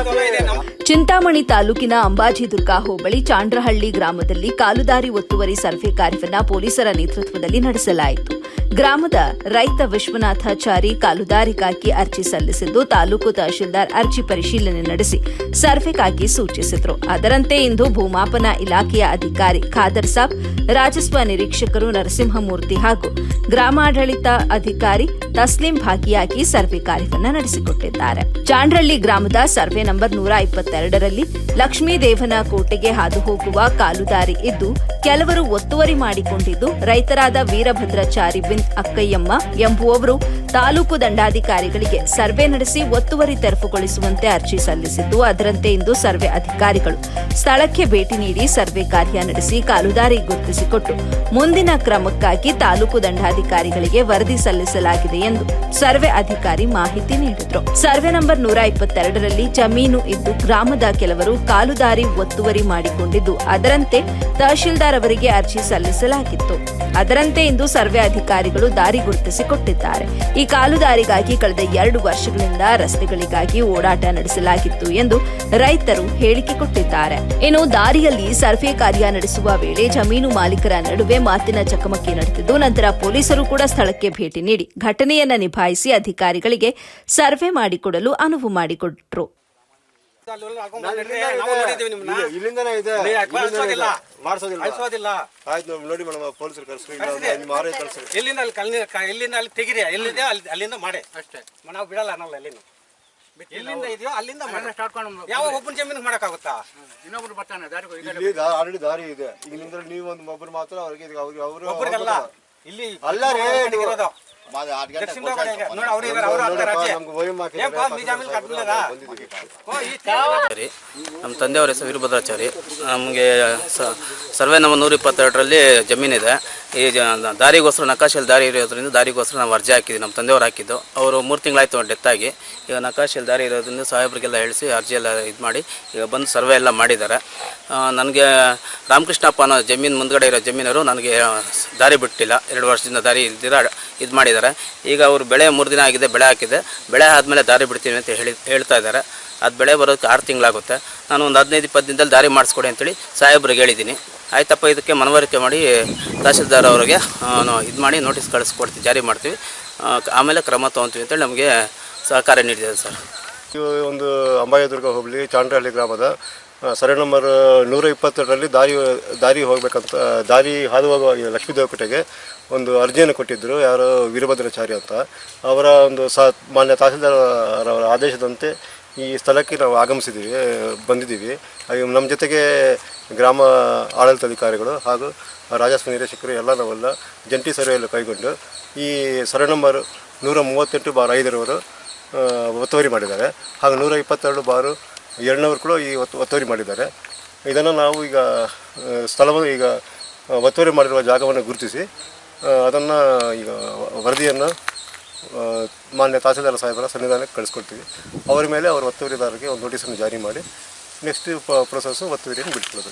Adolescente. Chintamani ತಾಲೂಕಿನ ಅಂಬಾಜಿದುರ್ಗ ಹೋಬಳಿ ಚಾಂಡ್ರಹಳ್ಳಿ ಗ್ರಾಮದಲ್ಲಿ ಕಾಲುದಾರಿ ಒತ್ತುವರಿ ಸರ್ವೆ ಕಾರ್ಯವನ್ನ ಪೊಲೀಸರ ನೇತೃತ್ವದಲ್ಲಿ ನಡೆಸಲಾಯಿತು. ಗ್ರಾಮದ ರೈತ ವಿಶ್ವನಾಥಾಚಾರಿ ಕಾಲುದಾರಿಗಾಗಿ ಅರ್ಜಿ ಸಲ್ಲಿಸಿದ್ದು ತಾಲೂಕು ತಹಶೀಲ್ದಾರ್ ಅರ್ಜಿ ಪರಿಶೀಲನೆ ನಡೆಸಿ ಸರ್ವೆಗಾಗಿ ಸೂಚಿಸಿದರು. ಅದರಂತೆ ಇಂದು ಭೂಮಾಪನ ಇಲಾಖೆಯ ಅಧಿಕಾರಿ ಖಾದರ್ ಸಾಬ್, ರಾಜಸ್ವ ನಿರೀಕ್ಷಕರು ನರಸಿಂಹಮೂರ್ತಿ ಹಾಗೂ ಗ್ರಾಮಾಡಳಿತ ಅಧಿಕಾರಿ ತಸ್ಲಿಂ ಭಾಗಿಯಾಗಿ ಸರ್ವೆ ಕಾರ್ಯವನ್ನು ನಡೆಸಿಕೊಟ್ಟಿದ್ದಾರೆ. ಚಾಂಡ್ರಳ್ಳಿ ಗ್ರಾಮದ ಸರ್ವೆ ನಂಬರ್ ನೂರ ಇಪ್ಪತ್ತೆರಡರಲ್ಲಿ ಲಕ್ಷ್ಮೀದೇವನ ಕೋಟೆಗೆ ಹಾದು ಹೋಗುವ ಕಾಲುದಾರಿ ಇದ್ದು, ಕೆಲವರು ಒತ್ತುವರಿ ಮಾಡಿಕೊಂಡಿದ್ದು ರೈತರಾದ ವೀರಭದ್ರಾಚಾರಿ ಬಿನ್ ಅಕ್ಕಯ್ಯಮ್ಮ ಎಂಬುವವರು ತಾಲೂಕು ದಂಡಾಧಿಕಾರಿಗಳಿಗೆ ಸರ್ವೆ ನಡೆಸಿ ಒತ್ತುವರಿ ತೆರವುಗೊಳಿಸುವಂತೆ ಅರ್ಜಿ ಸಲ್ಲಿಸಿದ್ದು, ಅದರಂತೆ ಇಂದು ಸರ್ವೆ ಅಧಿಕಾರಿಗಳು ಸ್ಥಳಕ್ಕೆ ಭೇಟಿ ನೀಡಿ ಸರ್ವೆ ಕಾರ್ಯ ನಡೆಸಿ ಕಾಲುದಾರಿ ಗುರುತಿಸಿಕೊಟ್ಟು, ಮುಂದಿನ ಕ್ರಮಕ್ಕಾಗಿ ತಾಲೂಕು ದಂಡಾಧಿಕಾರಿಗಳಿಗೆ ವರದಿ ಸಲ್ಲಿಸಲಾಗಿದೆ ಎಂದು ಸರ್ವೆ ಅಧಿಕಾರಿ ಮಾಹಿತಿ ನೀಡಿದರು. ಸರ್ವೆ ನಂಬರ್ ನೂರ ಇಪ್ಪತ್ತೆರಡರಲ್ಲಿ ಜಮೀನು ಇದ್ದು, ಗ್ರಾಮದ ಕೆಲವರು ಕಾಲುದಾರಿ ಒತ್ತುವರಿ ಮಾಡಿಕೊಂಡಿದ್ದು, ಅದರಂತೆ ತಹಶೀಲ್ದಾರ್ ಅವರಿಗೆ ಅರ್ಜಿ ಸಲ್ಲಿಸಲಾಗಿತ್ತು. ಅದರಂತೆ ಇಂದು ಸರ್ವೆ ಅಧಿಕಾರಿಗಳು ದಾರಿ ಗುರುತಿಸಿಕೊಟ್ಟಿದ್ದಾರೆ. ಈ ಕಾಲುದಾರಿಗಾಗಿ ಕಳೆದ ಎರಡು ವರ್ಷಗಳಿಂದ ರಸ್ತೆಗಳಿಗಾಗಿ ಓಡಾಟ ನಡೆಸಲಾಗಿತ್ತು ಎಂದು ರೈತರು ಹೇಳಿಕೆ ಕೊಟ್ಟಿದ್ದಾರೆ. ಇನ್ನು ದಾರಿಯಲ್ಲಿ ಸರ್ವೆ ಕಾರ್ಯ ನಡೆಸುವ ವೇಳೆ ಜಮೀನು ಮಾಲೀಕರ ನಡುವೆ ಮಾತಿನ ಚಕಮಕಿ ನಡೆದಿದ್ದು, ನಂತರ ಪೊಲೀಸರು ಕೂಡ ಸ್ಥಳಕ್ಕೆ ಭೇಟಿ ನೀಡಿ ಘಟನೆಯನ್ನು ನಿಭಾಯಿಸಿ ಅಧಿಕಾರಿಗಳಿಗೆ ಸರ್ವೆ ಮಾಡಿಕೊಡಲು ಅನುವು ಮಾಡಿಕೊಟ್ರು ನಾವು ನೋಡಿದ್ದೀವಿ ನಿಮ್ಮನ್ನ ಇಲ್ಲ, ಇಲ್ಲಿಂದನೇ ಇದೆ. ನೀವು ಇಲ್ಲಿಂದನೇ ಅಳಿಸೋದಿಲ್ಲ. ಇದೆ. ಮಾಡ್ಸೋದಿಲ್ಲ. ಅಳಿಸೋದಿಲ್ಲ ಆಯ್ತು ನಾವು ನೋಡಿ ಮೇಡಮ್ ಪೊಲೀಸರು ಕಳ್ಸ್ರಿ ಇಲ್ಲ ಕಳ್ಸಿದೆ. ನಿಮ್ಮ ಆರೇ ಕಳ್ಸ್ರಿ ಎಲ್ಲಿಂದ ಅಲ್ಲಿ ಕಲ್ಲಿ ಎಲ್ಲಿಂದ ಅಲ್ಲಿ ತೆಗಿರಿ? ಎಲ್ಲಿದೆ? ಅಲ್ಲಿ ಅಲ್ಲಿಂದ ಮಾಡಿ. ಅಷ್ಟೇ. ನಾವು ಬಿಡಲ್ಲ ಅನ್ನಲ್ಲ ಎಲ್ಲಿಂದ ಎಲ್ಲಿಂದ ಇದೆಯೋ ಅಲ್ಲಿಂದ ಮಾಡಿ ಯಾವ ಒಬ್ಬನ ಜಮೀನು ಮಾಡಕ್ಕಾಗುತ್ತಾ? ಇನ್ನೊಬ್ರು ಬರ್ತಾನೆ ಆಲ್ರೆಡಿ ದಾರಿ ಇದೆ. ಇಲ್ಲಿಂದ ನಿಮ್ದ್ರಲ್ಲಿ ನೀವು ಒಂದು ಒಬ್ಬರು ಮಾತ್ರ ಅವ್ರಿಗೆ ಅವ್ರಿಗೆ ಅವರು ಒಬ್ಬರಿಗಲ್ಲ ಇಲ್ಲಿ ಅಲ್ಲ ರೀ, ಗಂಟೆ ನಮ್ಮ ತಂದೆಯವ್ರ ಹೆಸರು ವೀರಭದ್ರಾಚಾರಿ. ನಮಗೆ ಸರ್ವೆ ನಂಬರ್ ನೂರ ಇಪ್ಪತ್ತೆರಡರಲ್ಲಿ ಜಮೀನಿದೆ. ಈ ಜ- ದಾರಿಗೋಸ್ಕರ ನಕಾಶೆಯಲ್ಲಿ ದಾರಿ ಇರೋದ್ರಿಂದ ದಾರಿಗೋಸ್ಕರ ನಾವು ಅರ್ಜಿ ಹಾಕಿದ್ವಿ ನಮ್ಮ ತಂದೆಯವ್ರು ಹಾಕಿದ್ದು. ಅವರು ಮೂರು ತಿಂಗಳಾಯ್ತು ಡೆತ್ ಆಗಿ. ಈಗ ನಕಾಶಲ್ಲಿ ದಾರಿ ಇರೋದ್ರಿಂದ ಸಾಹೇಬ್ರಿಗೆಲ್ಲ ಹೇಳಿಸಿ ಅರ್ಜಿ ಎಲ್ಲ ಇದು ಮಾಡಿ ಈಗ ಬಂದು ಸರ್ವೆ ಎಲ್ಲ ಮಾಡಿದ್ದಾರೆ. ನನಗೆ ರಾಮಕೃಷ್ಣಪ್ಪ ಅನ್ನೋ ಜಮೀನು ಮುಂದ್ಗಡೆ ಇರೋ ಜಮೀನವರು ನನಗೆ ದಾರಿ ಬಿಟ್ಟಿಲ್ಲ. ಎರಡು ವರ್ಷದಿಂದ ದಾರಿ ಇಲ್ದಿರ, ಇದು ಮಾಡಿದ್ದಾರೆ. ಈಗ ಅವರು ಬೆಳೆ ಮೂರು ದಿನ ಆಗಿದೆ, ಬೆಳೆ ಹಾಕಿದೆ. ಬೆಳೆ ಆದಮೇಲೆ ದಾರಿ ಬಿಡ್ತೀನಿ ಅಂತ ಹೇಳಿ, ಹೇಳ್ತಾ ಇದ್ದಾರೆ. ಅದು ಬೆಳೆ ಬರೋದಕ್ಕೆ ಆರು ತಿಂಗಳಾಗುತ್ತೆ. ನಾನು ಒಂದು ಹದಿನೈದು, ಇಪ್ಪತ್ತು ದಿನದಲ್ಲಿ ದಾರಿ ಮಾಡಿಸ್ಕೊಡಿ ಅಂತೇಳಿ ಸಾಹೇಬ್ರಿಗೆ ಹೇಳಿದ್ದೀನಿ. ಆಯ್ತಪ್ಪ, ಇದಕ್ಕೆ ಮನವರಿಕೆ ಮಾಡಿ, ತಹಸೀಲ್ದಾರ್ ಅವರಿಗೆ ಇದು ಮಾಡಿ ನೋಟಿಸ್ ಕಳಿಸ್ಕೊಡ್ತೀವಿ, ಜಾರಿ ಮಾಡ್ತೀವಿ. ಆಮೇಲೆ ಕ್ರಮ ತೊಗೊತೀವಿ ಅಂತೇಳಿ ನಮಗೆ ಸಹಕಾರ ನೀಡಿದೆ ಸರ್. ಒಂದು ಅಂಬಾಯದುರ್ಗ ಹೋಬಳಿ, ಚಾಂಡ್ರಹಳ್ಳಿ ಗ್ರಾಮದ ಆ, ಸರ್ವೆ ನಂಬರ್ ನೂರ ಇಪ್ಪತ್ತೆರಡರಲ್ಲಿ ದಾರಿ ದಾರಿ ಹೋಗಬೇಕಂತ ದಾರಿ ಹಾದು ಹೋಗುವ ಲಕ್ಷ್ಮೀದೇವ ಒಂದು ಅರ್ಜಿಯನ್ನು ಕೊಟ್ಟಿದ್ದರು ಯಾರು ವೀರಭದ್ರಾಚಾರ್ಯ ಅಂತ. ಅವರ ಒಂದು ಸ ಮಾನ್ಯ ತಹಸೀಲ್ದಾರ್ ಆದೇಶದಂತೆ ಈ ಸ್ಥಳಕ್ಕೆ ನಾವು ಆಗಮಿಸಿದ್ದೀವಿ ಬಂದಿದ್ದೀವಿ. ಹಾಗೆ ನಮ್ಮ ಜೊತೆಗೆ ಗ್ರಾಮ ಆಡಳಿತಾಧಿಕಾರಿಗಳು ಹಾಗೂ ರಾಜಸ್ವ ನಿರೀಕ್ಷಕರು ಎಲ್ಲ ನಾವೆಲ್ಲ ಜಂಟಿ ಸರ್ವೆಯಲ್ಲಿ ಕೈಗೊಂಡು ಈ ಸರ್ವೆ ನಂಬರ್ ನೂರ ಮೂವತ್ತೆಂಟು ಬಾರ್ ಐದರವರು ಒತ್ತುವರಿ ಮಾಡಿದ್ದಾರೆ. ಹಾಗೂ ನೂರ ಇಪ್ಪತ್ತೆರಡು ಬಾರು ಎರಡನವರು ಕೂಡ ಈ ಒತ್ತು ಒತ್ತುವರಿ ಮಾಡಿದ್ದಾರೆ. ಇದನ್ನು ನಾವು ಈಗ ಸ್ಥಳವನ್ನು ಈಗ ಒತ್ತುವರಿ ಮಾಡಿರುವ ಜಾಗವನ್ನು ಗುರುತಿಸಿ ಅದನ್ನು ಈಗ ವರದಿಯನ್ನು ಮಾನ್ಯ ತಹಸೀಲ್ದಾರ್ ಸಾಹೇಬರ ಸನ್ನಿಧಾನಕ್ಕೆ ಕಳಿಸ್ಕೊಡ್ತೀವಿ. ಅವರ ಮೇಲೆ ಅವರ ಒತ್ತುವರಿದಾರರಿಗೆ ಒಂದು ನೋಟಿಸನ್ನು ಜಾರಿ ಮಾಡಿ, ನೆಕ್ಸ್ಟ್ ಪ್ರೊಸೆಸ್ಸು ಒತ್ತುವರಿಯನ್ನು ಬಿಟ್ಕೊಳ್ಳೋದು